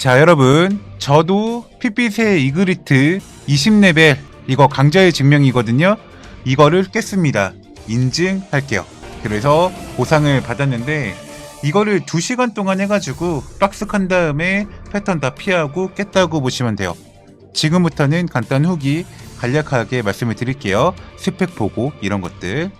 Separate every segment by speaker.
Speaker 1: 자 여러분 저도 핏빛의 이그리트 20레벨 이거 강자의 증명이거든요. 이거를 깼습니다. 인증할게요. 그래서 보상을 받았는데 이거를 2시간 동안 해가지고 박스한 다음에 패턴 다 피하고 깼다고 보시면 돼요. 지금부터는 간단 후기 간략하게 말씀을 드릴게요. 스펙 보고 이런 것들.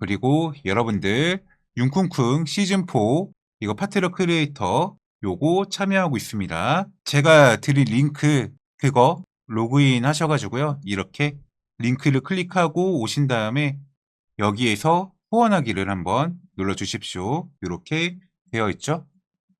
Speaker 1: 그리고 여러분들 융쿵쿵 시즌4 이거 파트너 크리에이터 요거 참여하고 있습니다. 제가 드릴 링크 그거 로그인 하셔가지고요. 이렇게 링크를 클릭하고 오신 다음에 여기에서 후원하기를 한번 눌러 주십시오. 이렇게 되어 있죠?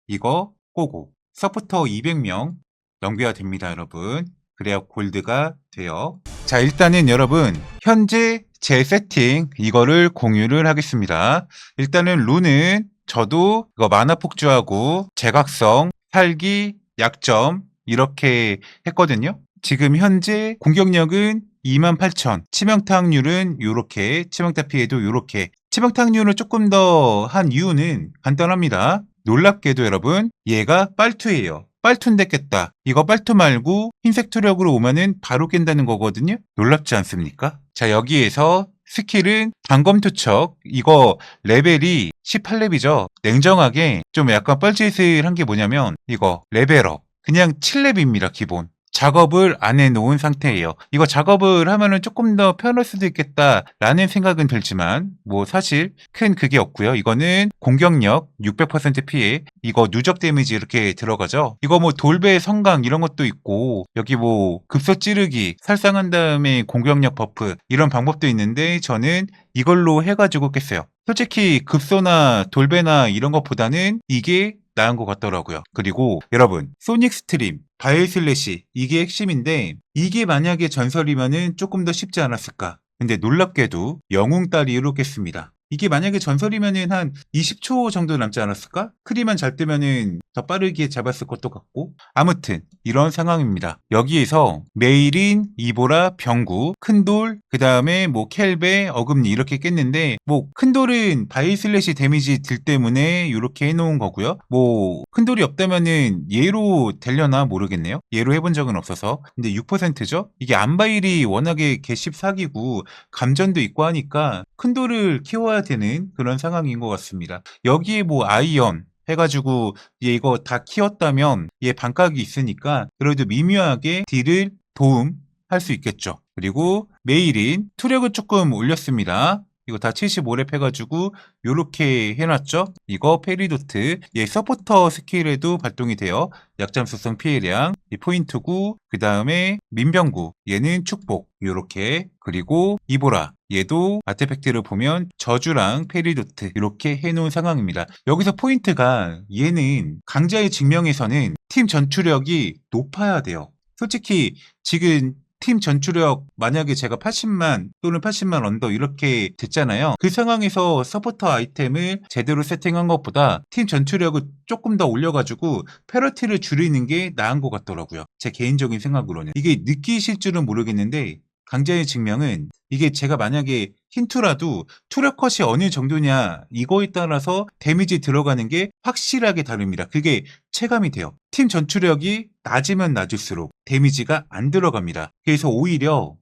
Speaker 1: 이거 꼬고 서포터 200명 넘겨야 됩니다, 여러분. 그래야 골드가 돼요. 자, 일단은 여러분 현재 제 세팅 이거를 공유를 하겠습니다. 일단은 룬은 저도 이거 만화 폭주하고 제각성, 살기, 약점 이렇게 했거든요. 지금 현재 공격력은 28,000, 치명타 확률은 요렇게, 치명타 피해도 요렇게. 치명타 확률을 조금 더 한 이유는 간단합니다. 놀랍게도 여러분, 얘가 빨투예요. 빨투인데 깼다. 이거 빨투 말고 흰색 투력으로 오면은 바로 깬다는 거거든요. 놀랍지 않습니까? 자, 여기에서 스킬은 단검 투척. 이거 레벨이 18렙이죠. 냉정하게 좀 약간 뻘짓을 한 게 뭐냐면 이거 레벨업. 그냥 7렙입니다, 기본. 작업을 안 해놓은 상태예요. 이거 작업을 하면은 조금 더 편할 수도 있겠다라는 생각은 들지만 뭐 사실 큰 그게 없고요. 이거는 공격력 600% 피해 이거 누적 데미지 이렇게 들어가죠. 이거 뭐 돌배 성강 이런 것도 있고 여기 뭐 급소 찌르기 살상한 다음에 공격력 버프 이런 방법도 있는데 저는 이걸로 해가지고 깼어요. 솔직히 급소나 돌배나 이런 것보다는 이게 나은 것 같더라고요. 그리고 여러분, 소닉 스트림, 바일 슬래시, 이게 핵심인데, 이게 만약에 전설이면은 조금 더 쉽지 않았을까. 근데 놀랍게도 영웅 딸이 이렇겠습니다. 이게 만약에 전설이면은 한 20초 정도 남지 않았을까? 크리만 잘 뜨면은 더 빠르게 잡았을 것도 같고. 아무튼, 이런 상황입니다. 여기에서 메일인, 이보라, 병구, 큰돌, 그 다음에 뭐 켈베, 어금니 이렇게 깼는데, 뭐 큰돌은 바이슬래시 데미지 들 때문에 이렇게 해놓은 거고요. 뭐 큰돌이 없다면은 얘로 되려나 모르겠네요. 얘로 해본 적은 없어서. 근데 6%죠? 이게 안바일이 워낙에 개십 사기고 감전도 있고 하니까 큰돌을 키워야 되는 그런 상황인 것 같습니다. 여기에 뭐 아이언, 해가지고 얘 이거 다 키웠다면 얘 반각이 있으니까 그래도 미묘하게 딜을 도움 할 수 있겠죠. 그리고 메일인 투력을 조금 올렸습니다. 이거 다 75렙 해가지고 요렇게 해놨죠. 이거 페리도트 얘 서포터 스킬에도 발동이 돼요. 약점 수성 피해량 이 포인트구 그 다음에 민병구 얘는 축복 요렇게 그리고 이보라 얘도 아테팩트를 보면 저주랑 페리도트 이렇게 해놓은 상황입니다. 여기서 포인트가 얘는 강자의 증명에서는 팀 전투력이 높아야 돼요. 솔직히 지금 팀 전투력 만약에 제가 80만 또는 80만 언더 이렇게 됐잖아요. 그 상황에서 서포터 아이템을 제대로 세팅한 것보다 팀 전투력을 조금 더 올려가지고 페널티를 줄이는 게 나은 것 같더라고요. 제 개인적인 생각으로는. 이게 느끼실 줄은 모르겠는데 강자의 증명은 이게 제가 만약에 힌트라도 투력 컷이 어느 정도냐 이거에 따라서 데미지 들어가는 게 확실하게 다릅니다. 그게 체감이 돼요. 팀 전투력이 낮으면 낮을수록 데미지가 안 들어갑니다. 그래서 오히려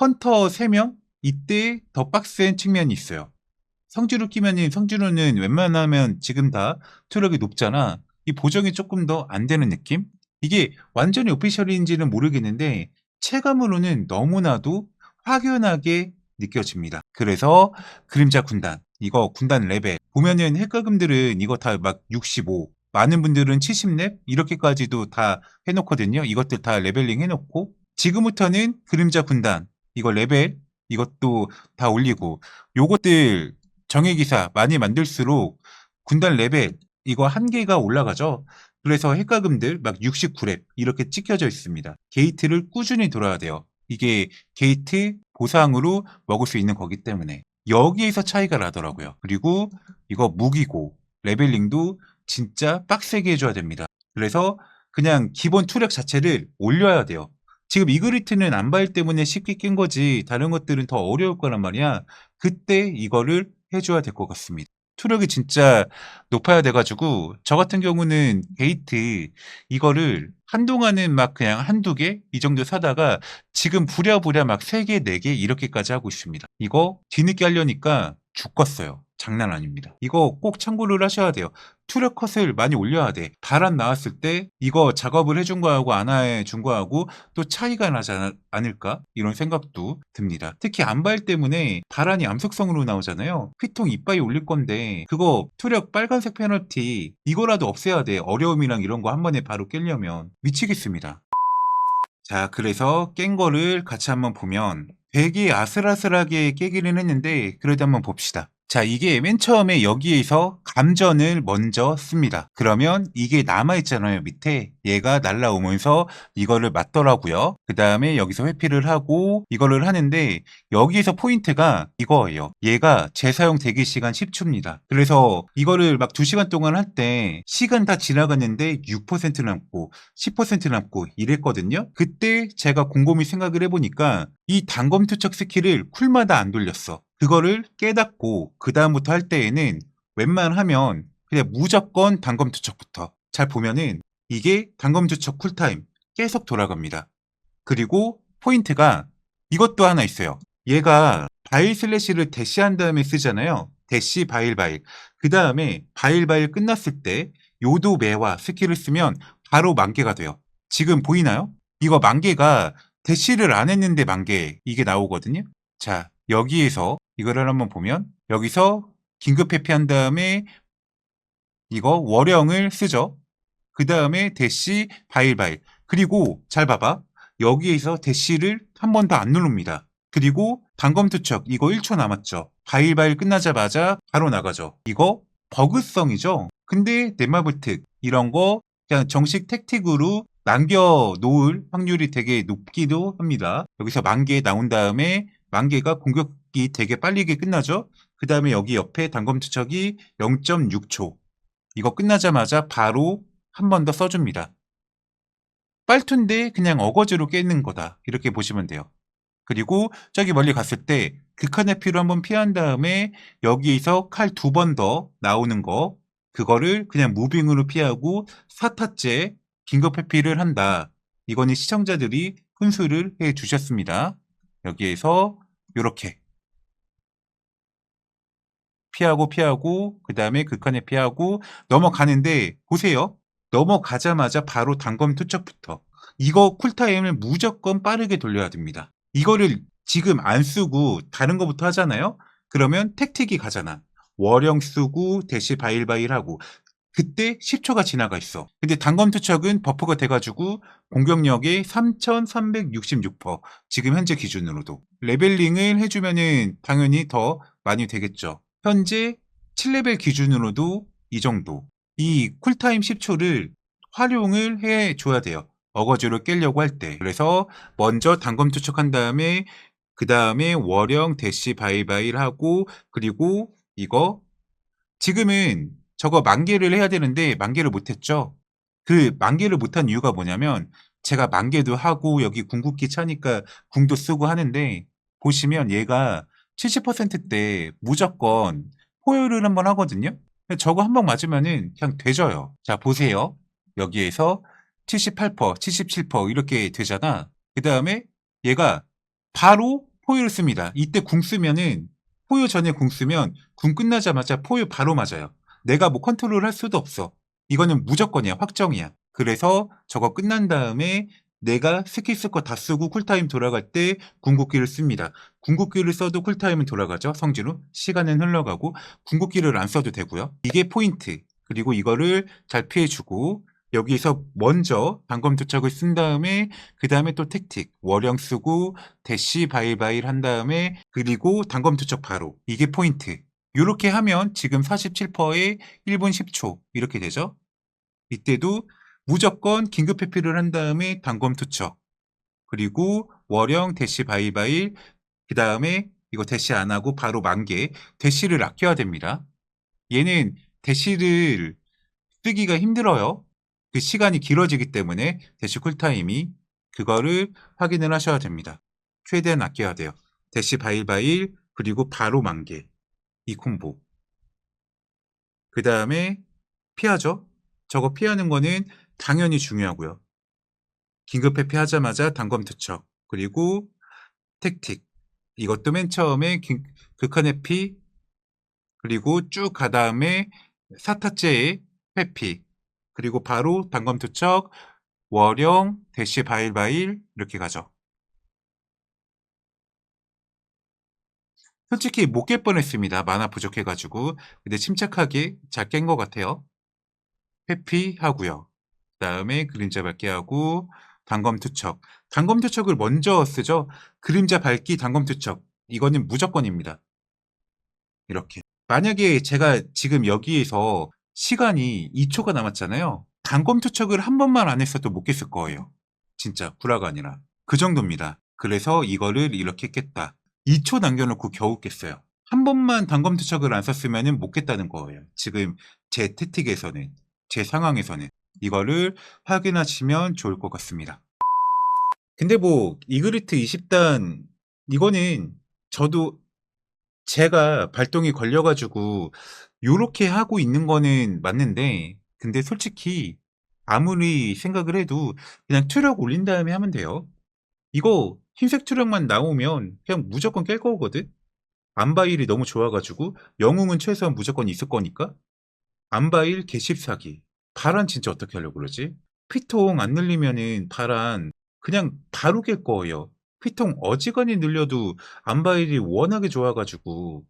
Speaker 1: 헌터 3명 이때 더 빡센 측면이 있어요. 성지로 끼면은 성지로는 웬만하면 지금 다 투력이 높잖아. 이 보정이 조금 더 안 되는 느낌? 이게 완전히 오피셜인지는 모르겠는데 체감으로는 너무나도 확연하게 느껴집니다. 그래서 그림자 군단, 이거 군단 레벨 보면은 핵가금들은 이거 다 막 65, 많은 분들은 70렙 이렇게까지도 다 해놓거든요. 이것들 다 레벨링 해놓고 지금부터는 그림자 군단 이거 레벨 이것도 다 올리고 요것들 정예기사 많이 만들수록 군단 레벨 이거 한 개가 올라가죠. 그래서 핵가금들 막 69렙 이렇게 찍혀져 있습니다. 게이트를 꾸준히 돌아야 돼요. 이게 게이트 보상으로 먹을 수 있는 거기 때문에 여기에서 차이가 나더라고요. 그리고 이거 무기고 레벨링도 진짜 빡세게 해줘야 됩니다. 그래서 그냥 기본 투력 자체를 올려야 돼요. 지금 이그리트는 안바일 때문에 쉽게 깬 거지 다른 것들은 더 어려울 거란 말이야. 그때 이거를 해줘야 될 것 같습니다. 투력이 진짜 높아야 돼 가지고 저 같은 경우는 게이트 이거를 한동안은 막 그냥 한두 개 이 정도 사다가 지금 부랴부랴 막 3개, 4개 이렇게까지 하고 있습니다. 이거 뒤늦게 하려니까 죽겠어요. 장난 아닙니다. 이거 꼭 참고를 하셔야 돼요. 투력 컷을 많이 올려야 돼. 바람 나왔을 때 이거 작업을 해준 거하고 안 해준 거하고 또 차이가 나지 않- 않을까? 이런 생각도 듭니다. 특히 안발 때문에 바람이 암속성으로 나오잖아요. 피통 이빨이 올릴 건데 그거 투력 빨간색 페널티 이거라도 없애야 돼. 어려움이랑 이런 거 한 번에 바로 깰려면 미치겠습니다. 자, 그래서 깬 거를 같이 한번 보면 되게 아슬아슬하게 깨기는 했는데 그래도 한번 봅시다. 자, 이게 맨 처음에 여기에서 감전을 먼저 씁니다. 그러면 이게 남아 있잖아요, 밑에. 얘가 날라오면서 이거를 맞더라고요. 그 다음에 여기서 회피를 하고 이거를 하는데 여기에서 포인트가 이거예요. 얘가 재사용 대기 시간 10초입니다. 그래서 이거를 막 2시간 동안 할 때 시간 다 지나갔는데 6% 남고 10% 남고 이랬거든요. 그때 제가 곰곰이 생각을 해보니까 이 단검 투척 스킬을 쿨마다 안 돌렸어. 그거를 깨닫고 그 다음부터 할 때에는 웬만하면 그냥 무조건 단검 투척부터 잘 보면은 이게 단검 투척 쿨타임 계속 돌아갑니다. 그리고 포인트가 이것도 하나 있어요. 얘가 바일 슬래시를 대시한 다음에 쓰잖아요. 대시 바일 바일. 그 다음에 바일 바일 끝났을 때 요도 매와 스킬을 쓰면 바로 만개가 돼요. 지금 보이나요? 이거 만개가 대시를 안 했는데 만개 이게 나오거든요. 자 여기에서 이거를 한번 보면 여기서 긴급 회피한 다음에 이거 월영을 쓰죠. 그 다음에 대시 바일 바일. 그리고 잘 봐봐. 여기에서 대시를 한 번 더 안 누릅니다. 그리고 단검투척 이거 1초 남았죠. 바일바일 끝나자마자 바로 나가죠. 이거 버그성이죠. 근데 넷마블특 이런 거 그냥 정식 택틱으로 남겨 놓을 확률이 되게 높기도 합니다. 여기서 만개 나온 다음에 만개가 공격이 되게 빨리 게 끝나죠. 그 다음에 여기 옆에 단검 투척이 0.6초 이거 끝나자마자 바로 한 번 더 써줍니다. 빨투인데 그냥 어거지로 깨는 거다. 이렇게 보시면 돼요. 그리고 저기 멀리 갔을 때 극한의 피로 한번 피한 다음에 여기에서 칼 두 번 더 나오는 거 그거를 그냥 무빙으로 피하고 4타째 긴급 회피를 한다. 이거는 시청자들이 훈수를 해 주셨습니다. 여기에서 요렇게 피하고 피하고 그 다음에 극한에 피하고 넘어가는데 보세요. 넘어가자마자 바로 단검 투척부터 이거 쿨타임을 무조건 빠르게 돌려야 됩니다. 이거를 지금 안 쓰고 다른 거부터 하잖아요. 그러면 택틱이 가잖아. 월영 쓰고 대시 바일바일 하고 그때 10초가 지나가 있어. 근데 단검 투척은 버프가 돼가지고 공격력이 3,366%. 지금 현재 기준으로도. 레벨링을 해주면은 당연히 더 많이 되겠죠. 현재 7레벨 기준으로도 이 정도. 이 쿨타임 10초를 활용을 해 줘야 돼요. 어거지로 깨려고 할 때. 그래서 먼저 단검 투척한 다음에 그 다음에 월영 대시 바이바일 하고 그리고 이거 지금은 저거 만개를 해야 되는데 만개를 못했죠. 그 만개를 못한 이유가 뭐냐면 제가 만개도 하고 여기 궁극기 차니까 궁도 쓰고 하는데 보시면 얘가 70%대 무조건 포효를 한번 하거든요. 저거 한 번 맞으면은 그냥 되져요. 자 보세요. 여기에서 78%, 77% 이렇게 되잖아. 그 다음에 얘가 바로 포유를 씁니다. 이때 궁 쓰면은 포유 전에 궁 쓰면 궁 끝나자마자 포유 바로 맞아요. 내가 뭐 컨트롤 할 수도 없어. 이거는 무조건이야. 확정이야. 그래서 저거 끝난 다음에 내가 스킬 쓸거다 쓰고 쿨타임 돌아갈 때 궁극기를 씁니다. 궁극기를 써도 쿨타임은 돌아가죠. 성진우. 시간은 흘러가고 궁극기를 안 써도 되고요. 이게 포인트. 그리고 이거를 잘 피해주고 여기서 먼저 단검 투척을 쓴 다음에 그 다음에 또 택틱 월영 쓰고 대시 바일바일 한 다음에 그리고 단검 투척 바로 이게 포인트 이렇게 하면 지금 47%에 1분 10초 이렇게 되죠 이때도 무조건 긴급 회피를 한 다음에 단검 투척 그리고 월영 대시 바일바일 그 다음에 이거 대시 안 하고 바로 만개 대시를 아껴야 됩니다 얘는 대시를 쓰기가 힘들어요 그 시간이 길어지기 때문에 대시 쿨타임이 그거를 확인을 하셔야 됩니다. 최대한 아껴야 돼요. 대시 바일바일 그리고 바로 만개 이 콤보 그 다음에 피하죠. 저거 피하는 거는 당연히 중요하고요. 긴급 회피하자마자 단검 투척 그리고 택틱 이것도 맨 처음에 긴- 극한 회피 그리고 쭉 가 다음에 사타째의 회피 그리고 바로 단검 투척 월영 대시 바일바일 이렇게 가죠. 솔직히 못 깰 뻔했습니다. 만화 부족해가지고 근데 침착하게 잘 깬 것 같아요. 회피하고요. 그다음에 그림자 밝기 하고 단검 투척. 단검 투척을 먼저 쓰죠. 그림자 밝기 단검 투척. 이거는 무조건입니다. 이렇게. 만약에 제가 지금 여기에서 시간이 2초가 남았잖아요. 단검 투척을 한 번만 안 했어도 못 깼을 거예요. 진짜 구라가 아니라. 그 정도입니다. 그래서 이거를 이렇게 깼다. 2초 남겨놓고 겨우 깼어요. 한 번만 단검 투척을 안 썼으면 못 깼다는 거예요. 지금 제 태틱에서는, 제 상황에서는. 이거를 확인하시면 좋을 것 같습니다. 근데 뭐, 이그리트 20단, 이거는 저도 제가 발동이 걸려가지고, 요렇게 하고 있는 거는 맞는데, 근데 솔직히, 아무리 생각을 해도 그냥 투력 올린 다음에 하면 돼요. 이거 흰색 투력만 나오면 그냥 무조건 깰 거거든? 안바일이 너무 좋아가지고, 영웅은 최소한 무조건 있을 거니까. 안바일 개십사기. 바란 진짜 어떻게 하려고 그러지? 피통 안 늘리면은 바란 그냥 깰 거예요. 피통 어지간히 늘려도 안바일이 워낙에 좋아가지고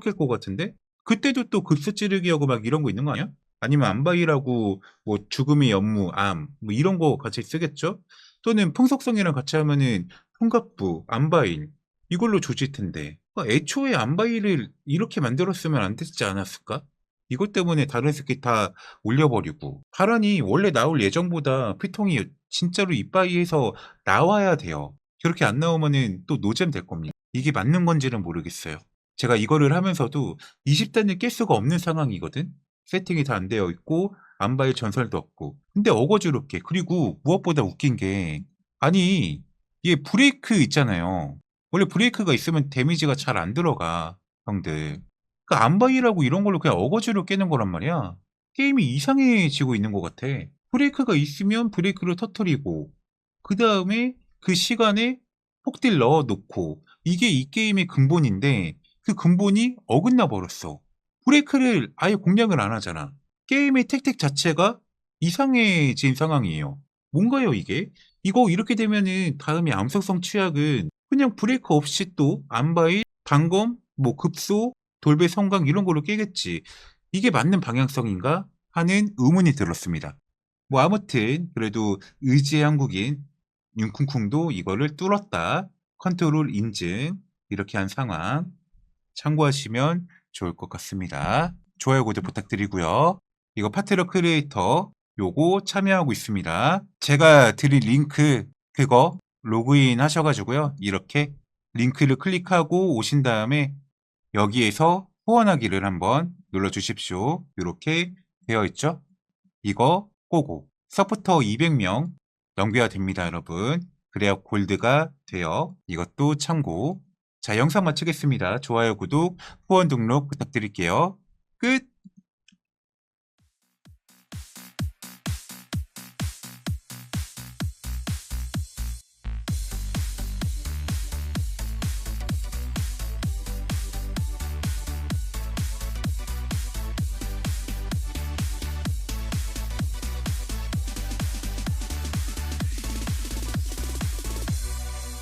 Speaker 1: 깰것 같은데? 그때도 또 급수 찌르기 하고 막 이런 거 있는 거 아니야? 아니면 안바일하고 뭐 죽음의 연무, 암, 뭐 이런 거 같이 쓰겠죠? 또는 풍속성이랑 같이 하면은 풍갑부, 안바일 이걸로 조질 텐데 아, 애초에 안바일을 이렇게 만들었으면 안 됐지 않았을까? 이것 때문에 다른 새끼 다 올려버리고 파란이 원래 나올 예정보다 피통이 진짜로 이빠이에서 나와야 돼요. 그렇게 안 나오면은 또 노잼 될 겁니다. 이게 맞는 건지는 모르겠어요. 제가 이거를 하면서도 20단을 깰 수가 없는 상황이거든. 세팅이 다 안 되어 있고 안바일 전설도 없고 근데 어거지롭게 그리고 무엇보다 웃긴 게 아니 얘 브레이크 있잖아요. 원래 브레이크가 있으면 데미지가 잘 안 들어가 형들. 그 안바이라고 이런 걸로 그냥 어거지로 깨는 거란 말이야. 게임이 이상해지고 있는 것 같아. 브레이크가 있으면 브레이크를 터트리고, 그 다음에 그 시간에 폭딜 넣어 놓고, 이게 이 게임의 근본인데, 그 근본이 어긋나 버렸어. 브레이크를 아예 공략을 안 하잖아. 게임의 택틱 자체가 이상해진 상황이에요. 뭔가요, 이게? 이거 이렇게 되면은 다음에 암석성 취약은 그냥 브레이크 없이 또 안바이, 단검, 뭐 급소, 돌배 성강 이런 걸로 깨겠지. 이게 맞는 방향성인가 하는 의문이 들었습니다. 뭐 아무튼 그래도 의지의 한국인 윤쿵쿵도 이거를 뚫었다. 컨트롤 인증 이렇게 한 상황 참고하시면 좋을 것 같습니다. 좋아요 구독 부탁드리고요. 이거 파트너 크리에이터 요거 참여하고 있습니다. 제가 드릴 링크 그거 로그인 하셔가지고요. 이렇게 링크를 클릭하고 오신 다음에 여기에서 후원하기를 한번 눌러 주십시오. 이렇게 되어 있죠? 이거 꼬고 서포터 200명 넘겨야 됩니다, 여러분. 그래야 골드가 돼요. 이것도 참고. 자, 영상 마치겠습니다. 좋아요, 구독, 후원 등록 부탁드릴게요. 끝!